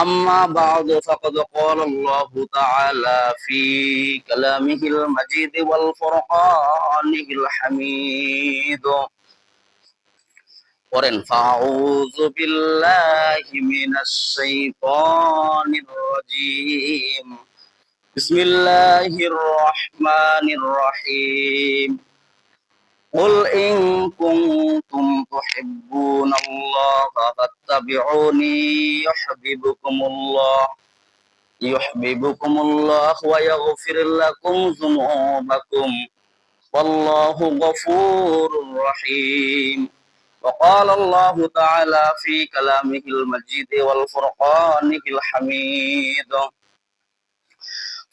أما بعد فقد قال الله تعالى في كلامه المجيد والفرقانه الحميد قرن فأعوذ بالله من الشيطان الرجيم بسم الله الرحمن الرحيم قل إن كنتم تحبون الله فاتبعوني يحببكم الله يحببكم الله ويغفر لكم ذنوبكم والله غفور رحيم وقال الله تعالى في كلامه المجيد والفرقانه الحميد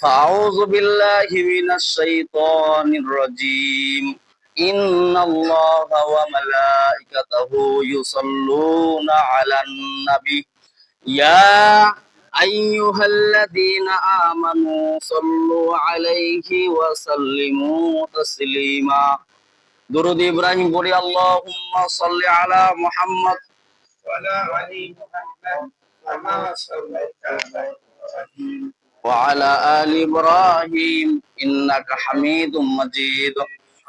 فأعوذ بالله من الشيطان الرجيم إن الله وملائكته يصلون على النبي. يا أيها الذين آمنوا صلوا عليه وسلموا تسليما. درود إبراهيم بوري اللهم صل على محمد. وعلى آل محمد كما صليت على إبراهيم. وعلى آل إبراهيم إنك حميد مجيد.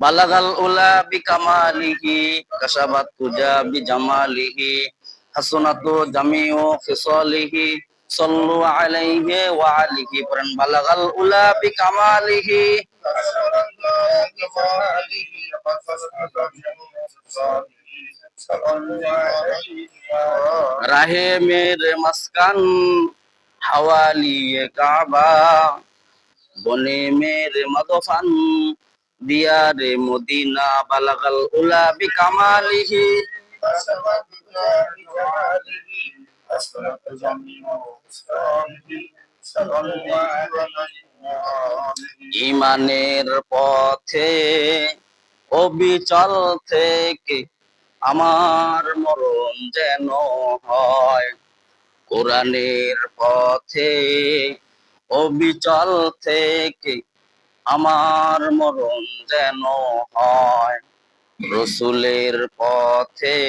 বালাগাল উলা বি কামালিহি, কাসাবাত তুজা বি জামালিহি হাসনাতু জামিউ ফিসালিহি, সাল্লু আলাইহি ওয়া আলিহি। পরান বালাগাল উলা বি কামালিহি। রাহে মেরে মাসকান হাওয়ালি কাবা, বনে মেরে মদফান দিয়ারে মদিনা বালাগাল উলা বিকামালিহি ইমানের পথে, অবিচল থেকে আমার মরণ যেন হয়। কোরআনের পথে, অবিচল থেকে আমার মরণ যেন হয়। রসুলের পথে,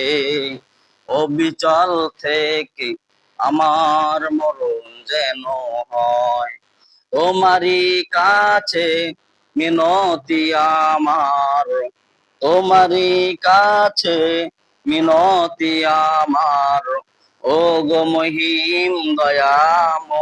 অবিচল থেকে আমার মরণ যেন হয়। তোমারই কাছে মিনতি আমার। তোমারই কাছে মিনতি আমার। ও গো মহিম দয়াময়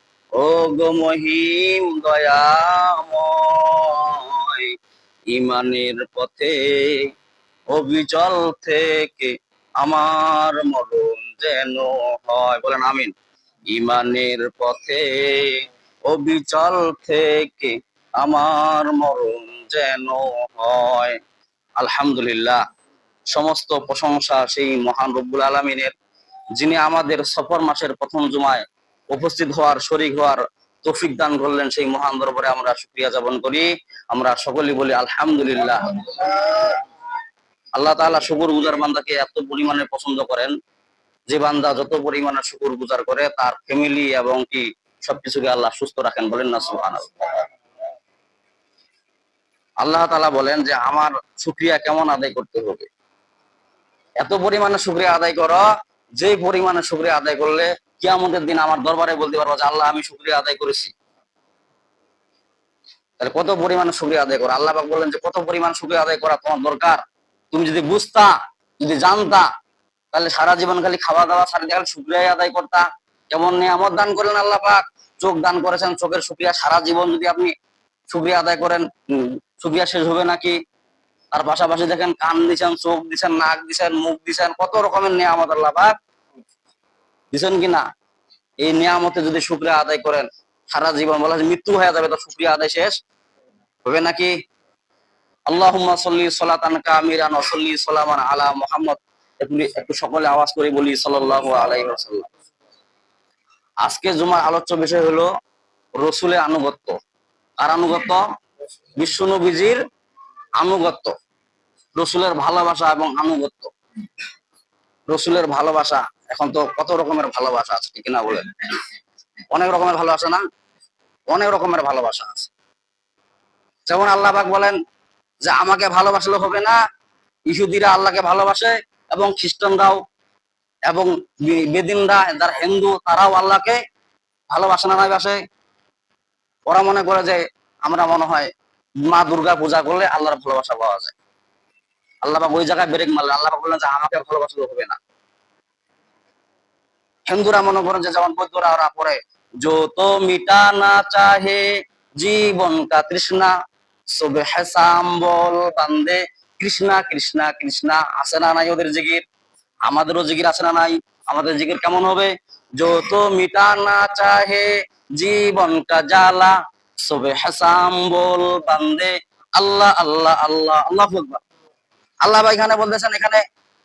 ও গো মহিম দয়াময়, ইমানের পথে, অবিচল থেকে আমার মরণ যেন হয়। বলেন আমিন। ইমানের পথে, অবিচল থেকে আমার মরণ যেন হয়। আলহামদুলিল্লাহ, সমস্ত প্রশংসা সেই মহান রব্বুল আলমিনের, যিনি আমাদের সফর মাসের প্রথম জুমায় উপস্থিত হওয়ার, শরিক হওয়ার তৌফিক দান করলেন সেই মহান দরবারে আমরা শুক্রিয়া যাপন করি। আমরা সকলেই বলি আলহামদুলিল্লাহ। আল্লাহ তাআলা শুকুর গুজার বান্দাকে এত পরিমাণে পছন্দ করেন। যে বান্দা যত পরিমাণে শুকুর গুজার করে, তার ফ্যামিলি এবং কি সবকিছুকে আল্লাহ সুস্থ রাখেন বলেন না, সুবহানাল্লাহ। আল্লাহ তাআলা বলেন যে, আমার শুক্রিয়া কেমন আদায় করতে হবে? এত পরিমাণে শুক্রিয়া আদায় করো যে পরিমাণে শুক্রিয়া আদায় করলে কিয়ামতের দিন আমার দরবারে বলতে পারব যে আল্লাহ আমি শুক্রিয়া আদায় করেছি। তাহলে কত পরিমাণে শুক্রিয়া আদায় করো? আল্লাহ বললেন যে কত পরিমাণ শুক্রিয়া আদায় করা তোমার দরকার? তুমি যদি বুঝতা যদি জানতা তাহলে সারা জীবন খালি খাওয়া দাওয়া সারা খালি শুক্রিয়া আদায় করতা। কেমন নিয়ামত দান করলেন আল্লাহ পাক? চোখ দান করেছেন চোখের শুক্রিয়া সারা জীবন যদি আপনি শুক্রিয়া আদায় করেন উম, শুক্রিয়া শেষ হবে নাকি? আর পাশাপাশি দেখেন কান দিছেন, চোখ দিছেন, নাক দিছেন, মুখ দিছেন, কত রকমের নিয়ামত আল্লাহ পাক দিছেন কিনা এই নিয়ামতে যদি শুক্রিয়া আদায় করেন, সারা জীবন বলা মৃত্যু হয়ে যাবে, তো শুক্রিয়া আদায় শেষ হবে নাকি? আল্লাহুম্মা সাল্লি সালাতান কামিরান ওয়া সাল্লি সালামান আলা মুহাম্মদ। একটু একটু সকলে আওয়াজ করে বলি, সাল্লাল্লাহু আলাইহি ওয়াসাল্লাম। আজকে জুমার আলোচ্য বিষয় হলো রসুলের আনুগত্য। আর আনুগত্য? বিশ্বনবীজির আনুগত্য। রসুলের ভালোবাসা এবং আনুগত্য। রসুলের ভালোবাসা, এখন তো কত রকমের ভালোবাসা আছে, ঠিক না বলেন? অনেক রকমের ভালোবাসা না? অনেক রকমের ভালোবাসা আছে। যেমন আল্লাহ পাক বলেন যে, আমাকে ভালোবাসলে হবে না, ইহুদিরা আল্লাহকে ভালোবাসে এবং খ্রিস্টানরাও এবং বেদিনরা, যারা হিন্দু, তারাও আল্লাহকে ভালোবাসে না নাই বাসে ওরা মনে করে যে, আমরা মনে হয় মা দুর্গা পূজা করলে আল্লাহর ভালোবাসা পাওয়া যায়। আল্লাহ ওই জায়গায় ব্রেক মারলেন আল্লাহ বললেন যে, আমাকে ভালোবাসলে হবে না। হিন্দুরা মনে করেন যে, যেমন বৌদ্ধরা পড়ে, যত মিটানা চাহে, জীবন কা তৃষ্ণা সুবে সাম্বল বান্দে, কৃষ্ণা কৃষ্ণা কৃষ্ণা আছে না নাই ওদের জিগির আমাদেরও জিগির আছে না নাই? আমাদের জিগির কেমন হবে? যত মিটা না চাহে, জীবন কা জ্বালা সুবে সাম্বল বান্দে। আল্লাহ আল্লাহ আল্লাহ আল্লাহ আল্লাহ ভাই এখানে বলতেছেন, এখানে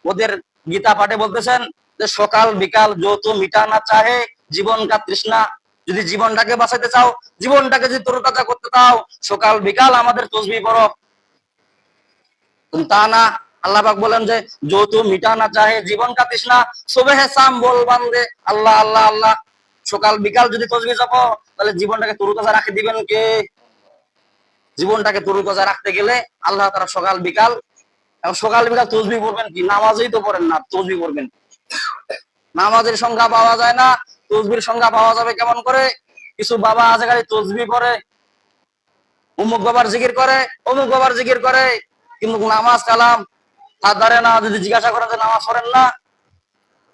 ওদের গীতা পাঠে বলতেছেন যে, সকাল, বিকাল যত মিটানা চাহে জীবন কা তৃষ্ণা। যদি জীবনটাকে বাঁচাতে চাও, জীবনটাকে যদি তরুতাজা করতে চাও, সকাল, বিকাল আমাদের তসবি পড়ো। তা না, আল্লাহ পাক বলেন যে যত মিটানা চাহে জীবন কা তৃষ্ণা। সবে সাম বল বান্দে। আল্লাহ আল্লাহ আল্লাহ। সকাল, বিকাল যদি তসবি যাব তাহলে জীবনটাকে তরুতাজা রাখে দিবেন কে? জীবনটাকে তরুতাজা রাখতে গেলে আল্লাহ তারা সকাল, বিকাল, এবং সকাল, বিকাল তসবি পড়বেন কি? নামাজই তো পড়েন না, তসবি পড়বেন নামাজের সংখ্যা পাওয়া যায় না, তসবির সংখ্যা পাওয়া যাবে কেমন করে? কিছু বাবা আছে খালি তসবি করে অমুক বাবার জিকির করে, অমুক বাবার জিকির করে, কিন্তু নামাজ কালাম, তার দ্বারে না যদি জিজ্ঞাসা করেন যে নামাজ পড়েন না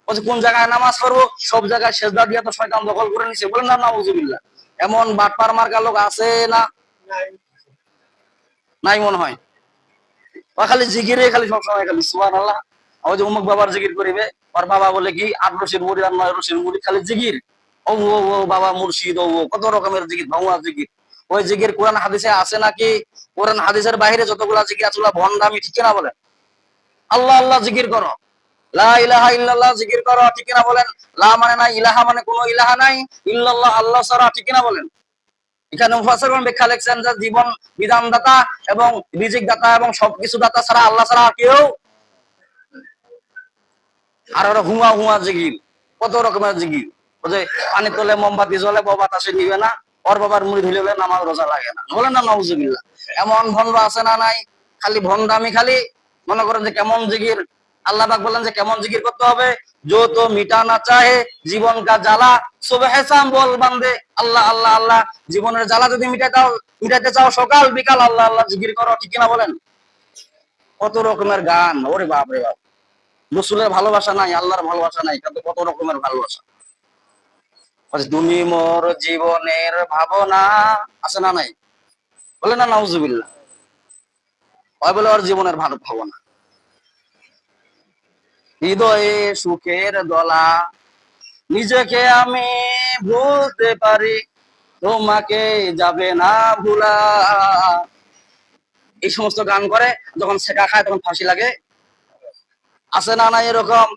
বলছে, কোন জায়গায় নামাজ পড়ব? সব জায়গায় সেজদা দিয়ে তো শয়তান দখল করে নিছে। বলেন না, নাউজুবিল্লাহ। এমন বাটপার মার্কা লোক আছে না? নাই মনে হয়। ও খালি জিকিরে, খালি সবসময় খালি সুবান আল্লাহ ওই যে অমুক বাবার জিকির করিবে। ওর বাবা বলে কি, আট রশির মুড়ি, আর নয় রশির মুড়ি খালি জিকির। ও ও ও, বাবা মুর্শিদ, ও কত রকমের জিকির ভাঙুয়া জিকির। ওই জিকির কোরআন হাদিসে আছে নাকি? কোরআন হাদিসের বাইরে যতগুলা জিকির আছে ভন্ডামি ঠিক না বলেন আল্লাহ আল্লাহ জিকির করো। মানে মানে জীবন বিধানদাতা এবং রিজিক দাতা এবং সবকিছু দাতা ছাড়া আল্লাহ ছাড়া কেউ আর হুমা হুমা কত রকমের জিগির যে পানি তোলে, মোমবাতি বউ বাতাসে নিবে না, ওর বাবার মুড়ি ধুলে বলে নামাজ রোজা লাগে না। বলেন না নওজুবিল্লাহ এমন ভন্ড আছে না নাই? খালি ভন্ডামি খালি? মনে করেন যে কেমন জিগির আল্লাহ পাক বললেন যে কেমন জিকির করতে হবে? जो तो মিটানা চাহে জীবন কা জ্বালা সুবহে শাম বল বান্দে। আল্লাহ আল্লাহ আল্লাহ, জীবনের জ্বালা যদি মিটাতে মিটাতে চাও, সকাল, বিকাল আল্লাহ আল্লাহ জিকির করো, ঠিক না বলেন? কত রকমের গান, ওরে বাপ রে বাপ। রসুলের ভালোবাসা নাই, আল্লাহর ভালোবাসা নাই, কিন্তু কত রকমের ভালোবাসা। তুমি মোর জীবনের ভাবনা, আছে না নাই? বলে না, নাউজুবিল্লাহ। বলে ওর জীবনের ভালো ভাবনা। হৃদয়ে সুখের দলা নিজেকে আমি ভুলতে পারি, তোমাকে যাবে না ভুলা। এই সমস্ত গান করে যখন শেখা খায় তখন ফাঁসি লাগে। আছে না না এরকম?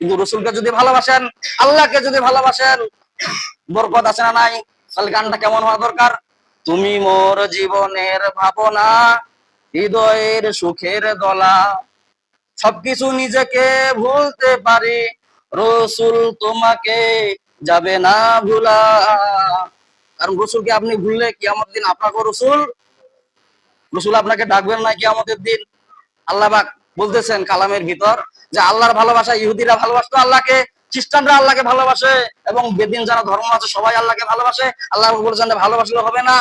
কিন্তু রসুলকে যদি ভালোবাসেন, আল্লাহকে যদি ভালোবাসেন, বরকত আছে না নাই? তাহলে গানটা কেমন হওয়া দরকার? তুমি মোর জীবনের ভাবনা, হৃদয়ের সুখের দলা সবকিছু নিজেকে ভুলতে পারি। রসুল তোমাকে যাবে না ভুলা। কারণ রসুলকে আপনি ভুললে কি আমাদের দিন আপনাকে রসুল রসুল আপনাকে ডাকবেন না কি আমাদের দিন। আল্লাহ পাক বলতেছেন কালামের ভিতর যে আল্লাহর ভালোবাসা, ইহুদিরা ভালোবাসতো আল্লাহকে, খ্রিস্টানরা আল্লাহকে ভালোবাসে এবং বেদিন যারা ধর্ম আছে সবাই আল্লাহকে ভালোবাসে। আল্লাহ বলছেন ভালোবাসলে হবে না,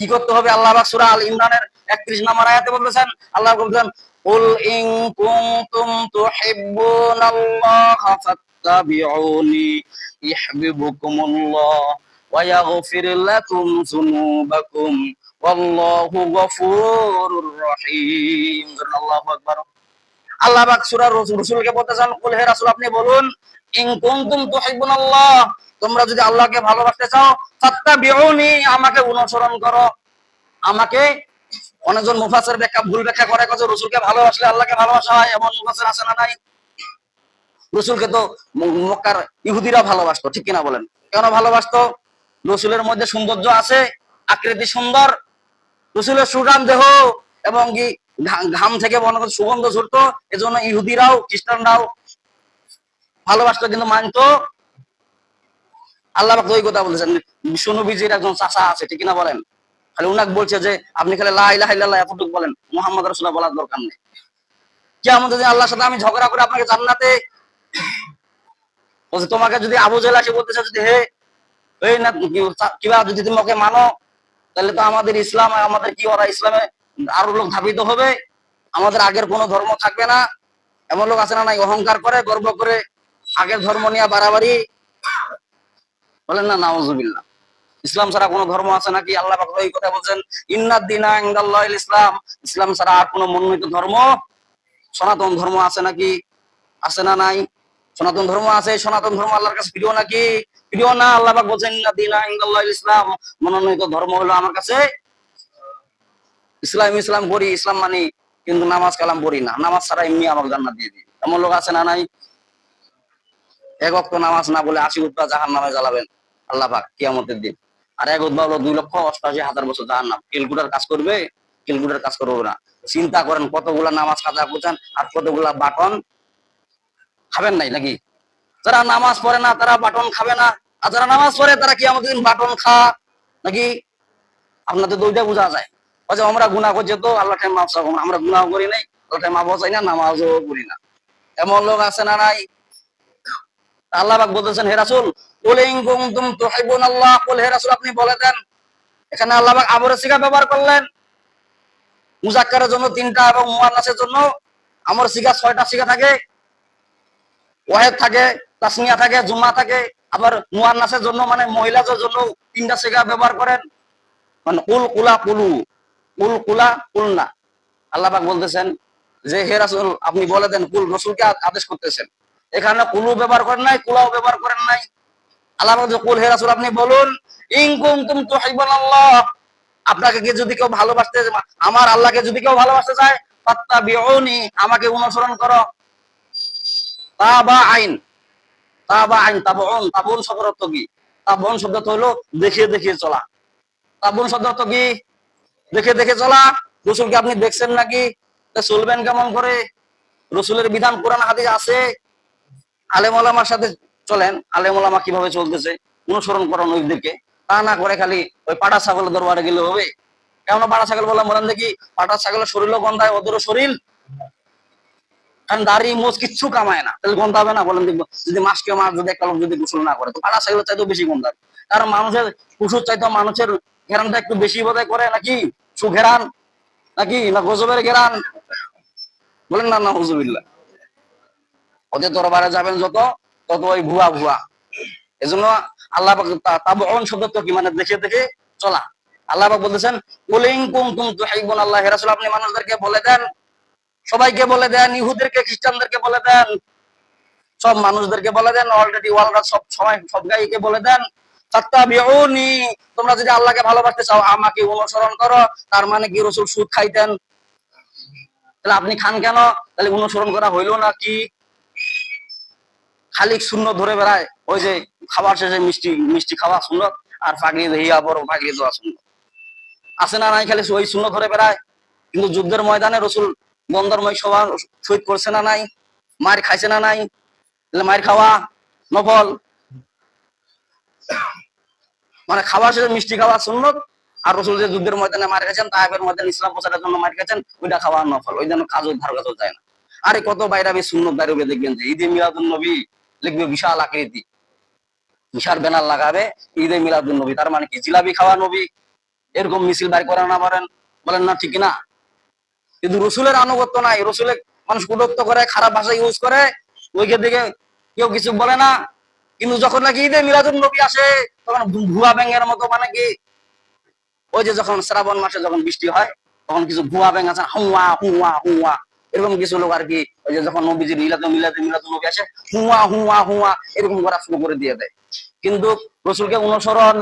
কি করতে হবে? আল্লাহ সূরা আল ইমরানের 31 নম্বর আয়াতে বলতেছেন আল্লাহ বলছেন কুল ইন কুনতুম তুহিব্বুনাল্লাহ ফাত্তাবিউনি ইহবিবুকুমুল্লাহ ওয়া ইয়াগফির লাকুম যুনুবাকুম ওয়াল্লাহু গফুরুর রহিম আল্লাহু আকবার। আল্লাহ পাক সূরা রাসূলকে বলতেছেন, কুল হে রাসূল, আপনি বলুন, ইন কুনতুম তোমরা যদি আল্লাহকে ভালোবাসতে চাও, ফাত্তাবিউনি আমাকে অনুসরণ করো। আমাকে অনেকজন মুফাসসির ব্যাখ্যা, ভুল ব্যাখ্যা করে কত রাসূলকে ভালোবাসলে আল্লাহকে ভালোবাসা হয়, এমন মুফাসসির আছে না নাই? রসুলকে তো মক্কার ইহুদিরা ভালোবাসতো, ঠিক কিনা বলেন? কেন ভালোবাসতো? রসুলের মধ্যে সৌন্দর্য আছে, আকৃতি সুন্দর, রসুলের সুগাম দেহ এবং কি ঘাম থেকে মনে করো সুগন্ধ ছুটতো, এজন্য ইহুদিরাও, খ্রিস্টানরাও ভালোবাসতো কিন্তু মানতো। আল্লাহ ওই কথা বলেছেন বিশ্বনবীজির একজন চাচা আছে, ঠিক কিনা বলেন? খালি উনাক বলছে যে, আপনি খালি লা ইলাহা ইল্লাল্লাহ এতটুকু বলেন, মোহাম্মদ রাসূলুল্লাহ বলার দরকার নেই। কি আমাদের আল্লাহর সাথে আমি ঝগড়া করে, আপনাকে জান্নাতে বলছে, তোমাকে যদি আবু জেলা এসে বলতেছে যদি হে, এই না কিবা যদি তুমি ওকে মানো, তাহলে তো আমাদের ইসলাম আমাদের কি ওরা ইসলামে আরও লোক ধাবিত হবে। আমাদের আগের কোনো ধর্ম থাকবে না। এমন লোক আছে না নাই, অহংকার করে, গর্ব করে আগের ধর্ম নিয়ে বাড়াবাড়ি। বলেন না, নাউজুবিল্লাহ। ইসলাম ছাড়া কোনো ধর্ম আছে নাকি? আল্লাহ এই কথা বলছেন ইন্নাদ ইসলাম ইসলাম ছাড়া আর কোনো মনোনীত ধর্ম, সনাতন ধর্ম আছে নাকি? আছে না নাই? সনাতন ধর্ম আছে, সনাতন ধর্ম আল্লাহর কাছে প্রিয় নাকি? প্রিয় না, আল্লাহ পাক বলছেন ইন্নাদ দিনা ইনদাল্লাহিল ইসলাম মনোনীত ধর্ম হলো আমার কাছে ইসলাম ইসলাম করি ইসলাম মানি, কিন্তু নামাজ কালাম পড়ি না। নামাজ ছাড়া এমনি আমাকে জান্নাত দিয়ে দিই এমন লোক আছে না নাই? এক অক্ত নামাজ না বলে আশি উদ্বা জাহান নামে জ্বালাবেন আল্লাহ পাক কিয়ামতের দিন। আর এক উদ্বা হলো দুই লক্ষ অষ্টাশি হাজার বছর জাহান নাম ক্যালকুটার কাজ করবে ক্যালকুটার কাজ করবে না। চিন্তা করেন কতগুলা নামাজ কাজা করছেন আর কতগুলা বাটন খাবেন নাই নাকি? যারা নামাজ পড়ে না, তারা বাটন খাবে না। আর যারা নামাজ পড়ে, তারা কি আমাদের বাটন খা নাকি? আপনাদের দুইটা বোঝা যায়। আচ্ছা আমরা গুণা করছি তো, আল্লাহ টাইম মাফ চাবো আমরা গুণাও করি নাই, আল্লাহ টাইম মাফও চাই না, নামাজও করি না। এমন লোক আছে না নাই? আল্লাহ বলতেছেন, হে আপনি বলে দেন। এখানে আল্লাহ আবরে ব্যবহার করলেন। মুজাক্কারের জন্য তিনটা এবং জন্য। আমর ছয়টা থাকে। ওয়াহেদ থাকে তাসমিয়া থাকে থাকে। আবার জন্য মানে মহিলাদের জন্য তিনটা সিগা ব্যবহার করেন। মানে কুল কুলা কুলু, কুল কুলা কুলনা। আল্লাহ পাক বলতেছেন যে, হে রাসূল, আপনি বলে দেন, কুল রসুলকে আদেশ করতেছেন। এখানে কুলু ব্যবহার করেন নাই, কুলাও ব্যবহার করেন নাই। আল্লাহ কুল হে আপনি বলুন, ইন কুনতুম আপনাকে কি যদি কেউ ভালোবাসতে আমার আল্লাহকে যদি কেউ ভালোবাসতে চায়, ফাত্তাবিউনি, আমাকে অনুসরণ করো। তাবা আইন তাবা আইন তাবউন তাবউন শব্দের অর্থ কি? তাবউন শব্দ হলো দেখিয়ে দেখিয়ে চলা। তাবউন শব্দ অর্থ কি? দেখে দেখে চলা। রসুলকে আপনি দেখছেন নাকি? চলবেন কেমন করে? রসুলের বিধান কোরআন হাদিস আছে। আলেম ওলামার সাথে চলেন, আলেম ওলামা কীভাবে চলতেছে, অনুসরণ করেন ওইদিকে। তা না করে খালি ওই পাটা ছাগলের দরবারে গেলে হবে। কেমন পাটা ছাগল বললাম, বলেন দেখি, পাটা ছাগলের শরীরও গন্ধায় ওদেরও শরীর? কারণ দাড়ি, মোজ কিচ্ছু কামায় না। তাহলে গন্ধ হবে না? বলেন যদি মাসকে মাস যদি একটা লোক যদি গোসল না করে, তো পাটা ছাগলের চাইতেও বেশি গন্ধ হবে কারণ মানুষের, পশুর চাইতে মানুষের ঘেরানটা একটু বেশি বোধহয় করে নাকি? সুঘেরান? নাকি? না গজবের ঘেরান? বলেন না না, হুজুবিল্লাহ। ওদের দরবারে যাবেন যত তত ওই ভুয়া ভুয়া। এজন্য আল্লাহ পাক তা- শব্দ তো কি মানে দেখে দেখে চলা। আল্লাহ বলতেছেন, কুলিং কুনতুম তুহিব্বুন আল্লাহ রাসূল আপনি মানুষদেরকে বলে দেন, সবাইকে বলে দেন ইহুদেরকে খ্রিস্টানদেরকে বলে দেন, সব মানুষদেরকে বলে দেন অলরেডি ওয়ার্ল্ড সব সময় সব গাইকে বলে দেন। তোমরা যদি আল্লাহকে ভালোবাসতে চাও, আমাকে অনুসরণ করো, তার মানে কি রসুল সুদ খাইতেন? তাহলে আপনি খান কেন? তাহলে অনুসরণ করা হইল না কি? খালি শূন্য ধরে বেড়ায়। ওই যে খাবার শেষে মিষ্টি মিষ্টি খাওয়া শূন্য, আর পাগড়ি হিয়া বড় পাগড়ি দেওয়া শূন্য। আছে না নাই খালি ওই শূন্য ধরে বেড়ায়। কিন্তু যুদ্ধের ময়দানে রসুল বন্দরময় সভা শহীদ করছে না নাই? মার খাইছে না নাই? মার খাওয়া নফল। মানে খাওয়া শেষে মিষ্টি খাওয়া সুন্নত আর রসুল যে যুদ্ধের ময়দানে মার গেছেন তাহেবের ময়দানে ইসলাম প্রচারের জন্য মার গেছেন ওইটা খাওয়া নফল। ওই জন্য কাজও ধার কাজও যায় না। আরে কত বাইরে আমি সুন্নত বাইরে দেখবেন যে ঈদে মিলাদুল নবী। লিখবে বিশাল আকৃতি। বিশাল ব্যানার লাগাবে, ঈদে মিলাদুল নবী। তার মানে কি? জিলাপি খাওয়া নবী। এরকম মিছিল বাইর করা না পারেন বলেন না ঠিক না। কিন্তু রসুলের আনুগত্য নাই। রসুলের মানুষ কুটত্ব করে, খারাপ ভাষা ইউজ করে ওইকে দিকে কেউ কিছু বলে না। কিন্তু যখন নাকি ঈদে মিলাদুল নবী আসে, তখন ভুয়া ব্যাঙের মতো মানে কি? ওই যে যখন শ্রাবণ মাসে যখন বৃষ্টি হয়, তখন কিছু ভুয়া ব্যাঙ আছে হুয়া হুয়া হুয়া। এরকম কিছু লোক আর কি, ওই যে যখন নবীজির মিলাদুল মিলাদুল মিলাদুল নবী আসে, হুয়া হুয়া হুয়া, এরকম করা শুরু করে দিয়ে দেয়। কিন্তু রসুলকে অনুসরণ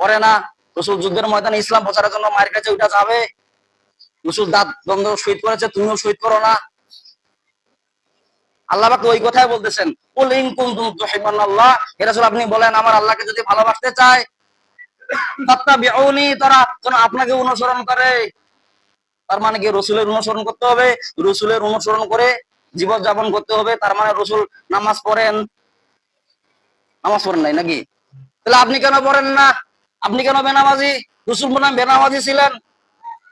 করে না। রসুল যুদ্ধের ময়দানে ইসলাম প্রচারের জন্য মায়ের কাছে ওইটা যাবে। রসুল দাঁত দ্বন্দ্ব শহীদ করেছে, তুমিও শহীদ করো না। আল্লাহ পাক ওই কথাই বলতেছেন আপনি বলেন, আমার আল্লাহকে যদি ভালোবাসতে চায় তারা যেন আপনাকে অনুসরণ করে। তার মানে কি? রসুলের অনুসরণ করতে হবে, রসুলের অনুসরণ করে জীবন যাপন করতে হবে, তার মানে রসুল নামাজ পড়েন। নামাজ পড়েন নাই নাকি? তাহলে আপনি কেন পড়েন না? আপনি কেন বেনামাজি? রসুল বনাম বেনামাজি ছিলেন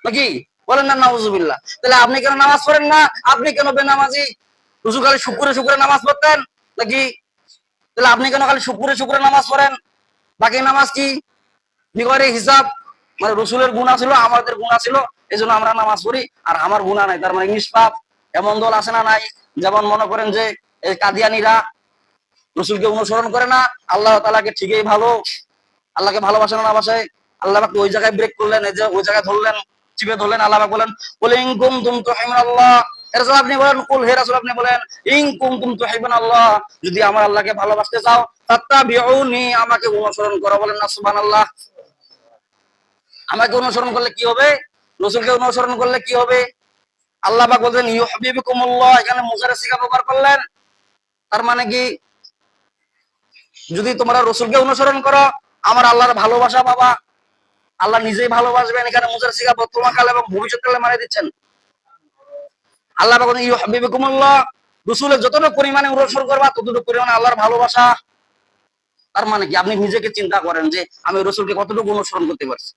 নাকি? বলেন না, নাউজুবিল্লাহ। তাহলে আপনি কেন নামাজ পড়েন না? আপনি কেন বেনামাজি? রসুল খালি শুক্রে শুক্রে নামাজ পড়তেন নাকি? তাহলে আপনি কেন খালি শুক্রে শুক্রে নামাজ পড়েন? বাকি নামাজ কি? হিসাব। মানে রসুলের গুণা ছিল, আমাদের গুণা ছিল। এই জন্য আমরা নামাজ পড়ি, আর আমার গুণা নাই, তার মানে নিষ্পাপ। এমন দল আছে না নাই? যেমন মনে করেন যে কাদিয়ানিরা রসুলকে অনুসরণ করে না, আল্লাহ তালাকে ঠিকই ভালো, আল্লাহকে ভালোবাসে না বাসায় আল্লাহ ওই জায়গায় ব্রেক করলেন, এই যে ওই জায়গায় ধরলেন, চিপে ধরলেন, আল্লাহ পাক বলেন বলে তুম তো আল্লাহ আপনি বলেন, কুল হে রাসূল, আপনি বলেন ইনকুম তুম তো আল্লাহ যদি আমার আল্লাহকে ভালোবাসতে চাও, তাত্তাবিউনি, আমাকে অনুসরণ করো, বলেন না, সুবহানাল্লাহ। আমাকে অনুসরণ করলে কি হবে? রসুলকে অনুসরণ করলে কি হবে? আল্লাহ পাক বলছেন ইউহিবুকুমুল্লাহ এখানে মুজারে সিগা ব্যবহার করলেন। তার মানে কি? যদি তোমরা রসুলকে অনুসরণ করো, আমার আল্লাহর ভালোবাসা পাবা। আল্লাহ নিজেই ভালোবাসবেন। এখানে মুজার সিগা বর্তমান কাল এবং ভবিষ্যৎ কালে মারা দিচ্ছেন আল্লাহ পাক বলেন ইউহিবুকুমুল্লাহ রসুলের যতটুকু পরিমাণে অনুসরণ করবা, ততটুকু পরিমাণে আল্লাহর ভালোবাসা। তার মানে কি? আপনি নিজেকে চিন্তা করেন যে, আমি রসুলকে কতটুকু অনুসরণ করতে পারছি।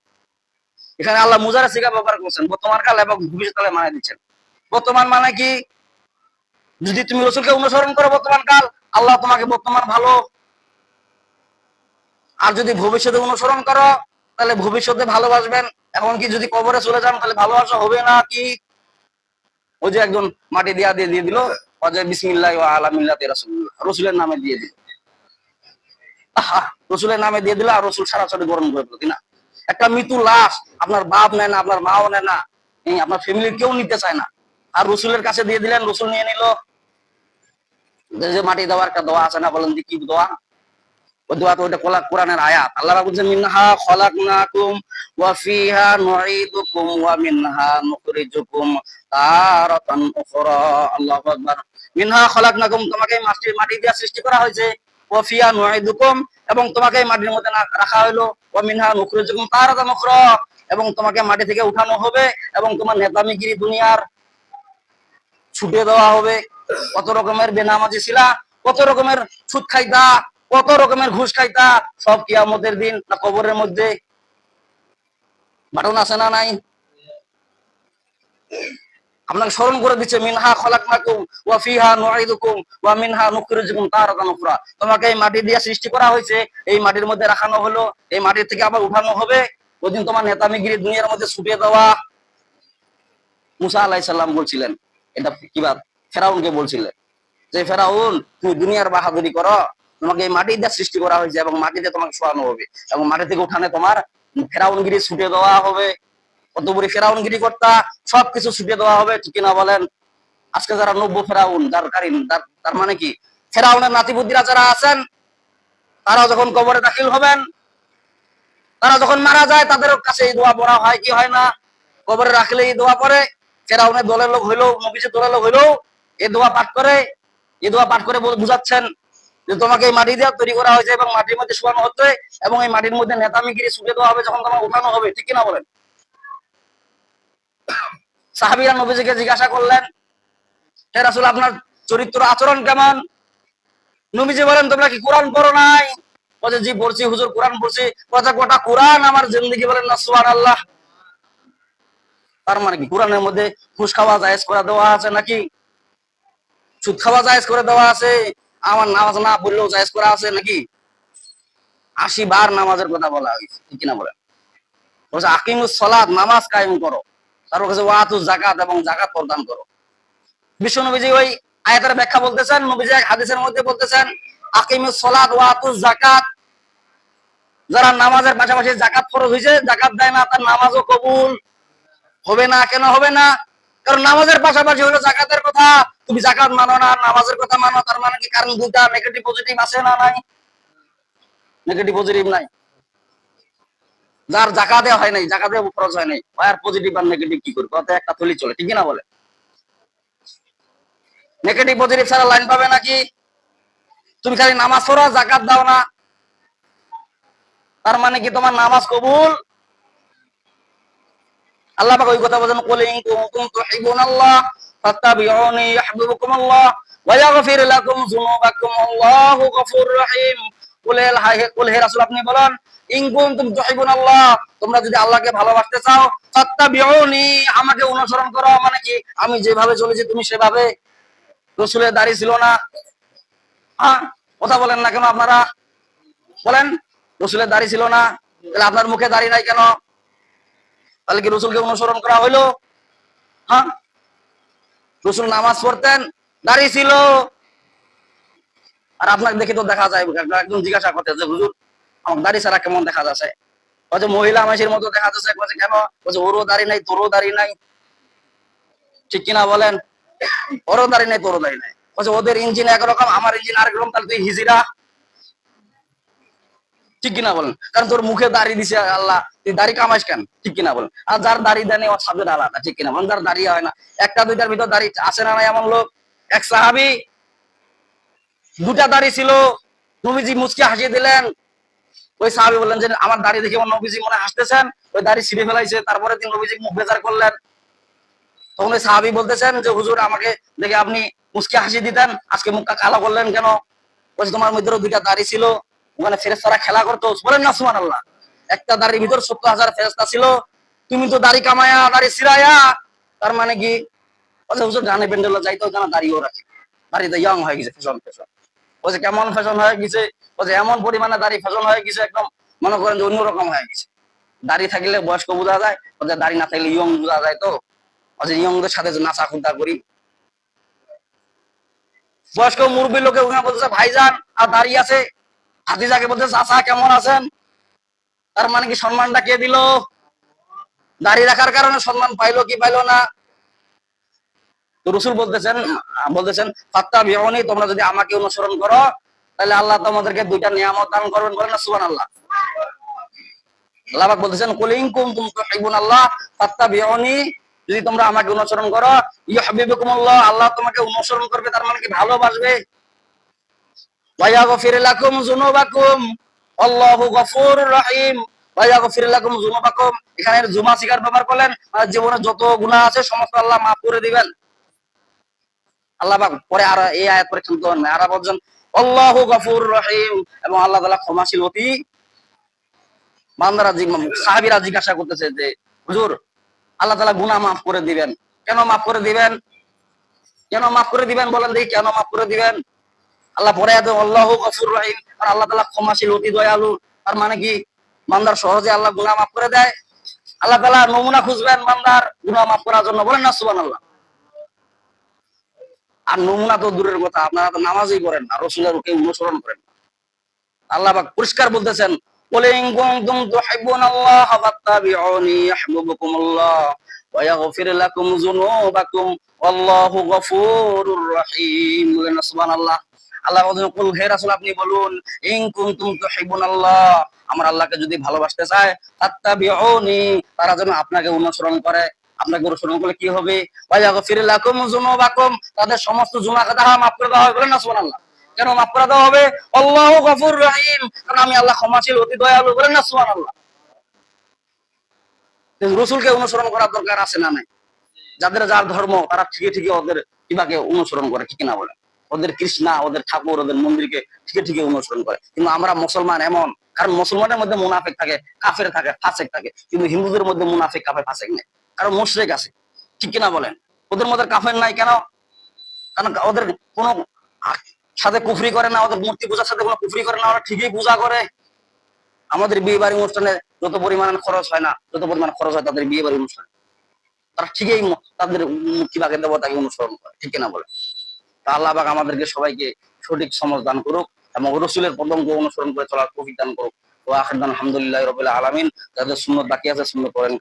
এখানে আল্লাহ মুজারা শিকা ব্যবহার করছেন। বর্তমান কাল এবং ভবিষ্যৎ কালে মানে দিচ্ছেন। বর্তমান মানে কি? যদি তুমি রসুলকে অনুসরণ করো বর্তমান কাল, আল্লাহ তোমাকে বর্তমান ভালো। আর যদি ভবিষ্যতে অনুসরণ করো, তাহলে ভবিষ্যতে ভালোবাসবেন। এমনকি যদি কবরে চলে যান, তাহলে ভালোবাসা হবে না কি? ওই যে একজন মাটি দিয়া দিয়ে দিয়ে দিল, অজয় বিসমিল্লাহ আলামিল্লাহ রাসুল্লাহ রসুলের নামে দিয়ে দিল। রসুলের নামে দিয়ে দিল আর রসুল সারাসারি গরম করে দিল না? একটা মৃত্যু লাশ, আপনার বাপ নেয় না, আপনার মাও নেয় না আপনার ফ্যামিলির কেউ নিতে চায় না। আর রসুলের কাছে দিয়ে দিলেন, রসুল নিয়ে নিল। যে- মাটি দেওয়ার একটা দোয়া আছে না, বলেন কি দোয়া? মাটি দিয়ে সৃষ্টি করা হয়েছে। ওয়া ফিহা নুঈদুকুম এবং তোমাকে মাটির মধ্যে রাখা হলো ওয়া মিনহা নুখরিজুকুম তারাতান উখরা এবং তোমাকে মাটি থেকে উঠানো হবে, এবং তোমার নেতামিগিরি দুনিয়ার ছুটে দেওয়া হবে। কত রকমের বেনামাজি ছিলা কত রকমের সুদ খাইতা, কত রকমের ঘুষ খাইতা, সব কিয়ামতের দিন না কবরের মধ্যে। বাটন আছে না নাই? আপনাকে স্মরণ করে দিচ্ছে, মিনহা খলাকনাকুম ওয়া ফিহা নুঈদুকুম ওয়া মিনহা নুখরিজুকুম তারাতান উখরা। তোমাকে এই মাটি দিয়ে সৃষ্টি করা হয়েছে, এই মাটির মধ্যে রাখানো হলো, এই মাটির থেকে আবার উঠানো হবে। ওদিন তোমার নেতামিগিরি দুনিয়ার মধ্যে ছুটে দেওয়া। মুসা আলাইহিস সালাম বলছিলেন, এটা কিবা ফেরাউনকে বলছিলেন যে, ফেরাউন, তুমি দুনিয়ার বাহাদুরি করো। তোমাকে এই মাটি দিয়ে সৃষ্টি করা হয়েছে এবং মাটিতে তোমাকে শোয়ানো হবে এবং মাটি থেকে উঠানে তোমার ফেরাউনগিরি ছুটে দেওয়া হবে। কত বড় ফেরাউনগিরি কর্তা, সবকিছু ছুটে দেওয়া হবে, ঠিক কিনা বলেন? আজকে যারা নব্য ফেরাউন, যার কারিন তার মানে কি? ফেরাউনের নাতিবুদ্ধিরা যারা আছেন তারা যখন কবরে দাখিল হবেন, তারা যখন মারা যায় তাদের কাছে এই দোয়া পড়া হয়, কি হয় না? কবরে রাখলে এই দোয়া করে ফেরাউনের দলের লোক হইলেও, নবীজের দলের লোক হইলেও এই দোয়া পাঠ করে এই দোয়া পাঠ করে বুঝাচ্ছেন যে তোমাকে এই মাটি দিয়ে তৈরি করা হয়েছে এবং মাটির মধ্যে শোয়ানো হচ্ছে এবং এই মাটির মধ্যে নেতামিগিরি শুকে দেওয়া হবে যখন তোমার উঠানো হবে, ঠিক কিনা বলেন? সাহাবিরা নবীজিকে জিজ্ঞাসা করলেন, হে রাসূল, আপনার চরিত্র আচরণ কেমন? নবীজি বলেন, তোমরা কি কোরআন পড়ো নাই? বলছে জি, পড়ছি, হুজুর, কোরআন পড়ছি। কথা গোটা কোরআন আমার জিন্দগি বলেন না, সুবহানাল্লাহ। তার মানে কি, কোরআনের মধ্যে ঘুষ খাওয়া জায়েজ করে দেওয়া আছে নাকি? সুদ খাওয়া জায়েজ করে দেওয়া আছে, আমার নামাজ না পড়লেও জায়েজ করা আছে নাকি? আশি বার নামাজের কথা বলা হয়েছে কিনা বলেন? বলছে, আকিমুস সালাত, নামাজ কায়েম করো। কাছে ওয়াতু জাকাত এবং জাকাত প্রদান করো। বিশ্ব নবীজি ওই আয়াতের ব্যাখ্যা বলতেছেন, নবীজি এক হাদিসের মধ্যে বলতেছেন ওয়াতু জাকাত যারা নামাজের পাশাপাশি জাকাত ফরজ হয়েছে জাকাত দেয় না, তার নামাজও কবুল। হবে না কেন হবে না? কারণ নামাজের পাশাপাশি হলো জাকাতের কথা। তুমি জাকাত মানো না, নামাজের কথা মানো, তার মানে কি কারণ দুইটা? নেগেটিভ পজিটিভ আছে না নাই? নেগেটিভ পজিটিভ নাই। যার জাকাতে হয় নাই, জাকাতে খরচ হয় নাই আর পজিটিভ আর নেগেটিভ কি করবে? একটা থলি চলে ঠিক না বলে? নেগেটিভ পজিটিভ ছাড়া লাইন পাবে নাকি? তুমি খালি নামাজ পড়ো, জাকাত দাও না। তার মানে কি তোমার নামাজ কবুল? আল্লাহ পাক ওই কথা বলেন কুল ইন কুনতুম তুহিবুনাল্লাহ ফাত্তাবিউনি ইউহিব্বুকুমুল্লাহ ওয়া ইয়াগফির লাকুম যুনুবাকুম, আল্লাহু হে রাসূল, আপনি বলেন তোমরা যদি আল্লাহকে ভালোবাসতে চাও আমাকে অনুসরণ করো মানে কি, আমি যেভাবে চলেছি তুমি সেভাবে। রসুলের দাড়ি ছিল না। হ্যাঁ কথা বলেন না কেন আপনারা? বলেন, রসুলের দাড়ি ছিল না, তাহলে আপনার মুখে দাড়ি নাই কেন? তাহলে কি রসুলকে অনুসরণ করা হইল? হ্যাঁ রসুল নামাজ পড়তেন, দাড়ি ছিল। আর আপনাকে দেখে তো দেখা যায় একদম জিজ্ঞাসা করতে যে, হুজুর দাড়ি ছাড়া কেমন দেখা যাচ্ছে? বলছে মহিলা মাসির মতো দেখা যাচ্ছে বলছে কেন? বলছে ওরও দাড়ি নাই, তোরও দাড়ি নাই। ঠিক কিনা বলেন? ওরও দাড়ি নাই, তোরও দাড়ি নাই। বলছে ওদের ইঞ্জিন একরকম, আমার ইঞ্জিন আরেক রকম তাহলে তুই হিজিরা? ঠিক কিনা বলেন? কারণ তোর মুখে দাড়ি দিছে আল্লাহ, তুই দাড়ি কামাইস কেন? ঠিক কিনা বলেন? আর যার দাড়ি দেয় ওর সাবজেক্ট আলাদা, ঠিক কিনা বলেন? যার দাড়ি হয় না, একটা দুইটার ভিতর দাড়ি আছে না এমন লোক? এক সাহাবি, দুটা দাড়ি ছিল, নবীজি মুচকে হাসিয়ে দিলেন ওই সাহাবি বললেন যে, আমার দাড়ি দেখে আমার নবীজি মনে হাসতেছেন। ওই দাড়ি ছিঁড়ে ফেলাইছে। তারপরে তিনি নবীজি মুখ বেজার করলেন। তখন ওই সাহাবি বলতেছেন যে, হুজুর, আমাকে দেখে আপনি মুচকে হাসি দিতেন। আজকে মুখটা কালো করলেন কেন? বলছে, তোমার মধ্যে দুইটা দাড়ি ছিল। ওখানে ফেরেস্তারা খেলা করতো। বলেন না সুমান আল্লাহ একটা দাড়ির ভিতর সত্তর হাজার ফেরেস্তা ছিল। তুমি তো দাড়ি কামায়া, দাড়ি সিরায়া তার মানে কি? হুজুর গানে প্যান্ডেলে যাইতো ওখানে দাড়িও রাখে দাড়িতে ইয়ং হয়ে গেছে ফ্যাশন ফ্যাশন বলছে কেমন ফ্যাশন হয়ে গেছে বলছে এমন পরিমাণে দাড়ি ফ্যাশন হয়ে গেছে, একদম মনে করেন যে অন্যরকম হয়ে গেছে। দাড়ি থাকলে বয়স্ক বোঝা যায় বলছে দাড়ি না থাকলে ইয়ং বোঝা যায় তো। বলছে ইয়ংদের সাথে নাচা খুঁটা করি। বয়স্ক মুরব্বী লোকে ওখানে বলতেছে ভাইজান, আর দাঁড়িয়ে আছে? হাতিজাকে বলতে চাচা, কেমন আছেন? তার মানে কি সম্মানটা কে দিল? দাঁড়িয়ে রাখার কারণে সম্মান পাইলো কি পাইলো না? তো রসুল বলতেছেন বলতেছেন ফাত্তা বিহনি তোমরা যদি আমাকে অনুসরণ করো, তাহলে আল্লাহ তোমাদেরকে দুইটা নিয়ামত দান করবেন বলেন না সুবান আল্লাহ আল্লাহ বলতেছেন, কুলিং কুনতুম তুহিবুন আল্লাহ ফাত্তা বিহনি যদি তোমরা আমাকে অনুসরণ করো, ইউহিব্বুকুমুল্লাহ, আল্লাহ তোমাকে অনুসরণ করবে, তার মানে কি ভালোবাসবে? ওয়ায়াগফির লাকুম যুনুবাকুম, আল্লাহু গফুরুর রহিম এখানে জুমা শিকার ব্যবহার করলেন জীবনে যত গুনাহ আছে, সমস্ত আল্লাহ মাফ করে দিবেন। আল্লাহ পরে আর এই আয়াত পরে কিন্তু আর বলছেন, আল্লাহু গফুরুর রহিম এবং আল্লাহ তাআলা ক্ষমাশীল অতি বান্দারা সাহাবীরা জিজ্ঞাসা করতেছে যে, হুজুর, আল্লাহ তাআলা গুনাহ মাফ করে দিবেন। কেন মাফ করে দিবেন? কেন মাফ করে দিবেন বলেন দেখি, কেন মাফ করে দিবেন? আল্লাহ পরে আল্লাহ গফুর রহিম আর আল্লাহ তালা ক্ষমাশীল অতি দয়ালু। তার মানে কি? মান্দার সহজে আল্লাহ গুনা মাফ করে দেয়। আল্লাহ তালা নমুনা খুঁজবেন মান্দার গুনা মাফ করার জন্য। বলেন না সুবান আল্লাহ আর নমুনা তো দূরের কথা, আপনারা তো নামাজই করেন আর রসুলের ওকে অনুসরণ করেন আল্লাহ পরিষ্কার বলতেছেন আল্লাহ আপনি বলুন আমার আল্লাহকে যদি ভালোবাসতে চায় তারা যেন আপনাকে অনুসরণ করে। আপনাকে অনুসরণ করলে কি হবে? তাদের সমস্ত গুনাহ কথা মাফ করে দেওয়া হবে না, সুবহানাল্লাহ। কেন মাফ করে দেওয়া হবে? আল্লাহ গফুর রহিম। কারণ আমি আল্লাহ ক্ষমাশীল, অতি দয়ালু, বলেন না সুমান আল্লাহ রসুলকে অনুসরণ করার দরকার আছে না নাই? যাদের যার ধর্ম, তারা ঠিকই ঠিকই ওদের কিবাকে অনুসরণ করে, ঠিক না বলে ওদের কৃষ্ণা, ওদের ঠাকুর, ওদের মন্দিরকে ঠিকই ঠিকই অনুসরণ করে। কিন্তু আমরা মুসলমান এমন, কারণ মুসলমানের মধ্যে মুনাফিক থাকে, কাফের থাকে, ফাসেক থাকে। কিন্তু হিন্দুদের মধ্যে মুনাফিক, কাফের, ফাসেক নেই। কারণ মুশরেক আছে। ঠিক কিনা বলেন? ওদের মধ্যে কাফের নাই কেন? কারণ ওদের কোনো সাথে কুফরি করে না, ওদের মূর্তি পূজার সাথে কোনো কুফরি করে না, ওরা ঠিকই পূজা করে। আমাদের বিয়ে বাড়ি অনুষ্ঠানে যত পরিমাণ খরচ হয় না, যত পরিমাণ খরচ হয় তাদের বিয়ে বাড়ি অনুষ্ঠানে। তারা ঠিকই তাদের মুক্তি বাগে দেবতাকে অনুসরণ করে, ঠিক কিনা বলে তা আল্লাহ পাক আমাদেরকে সবাইকে সঠিক সমাজ দান করুক এবং রসুলের পদঙ্গ অনুসরণ করে চলার তৌফিক দান করুক। ও আখির দান আলহামদুলিল্লাহ রবিল আলমিন। যাদের সুন্নত বাকি আছে সুন্নত করেন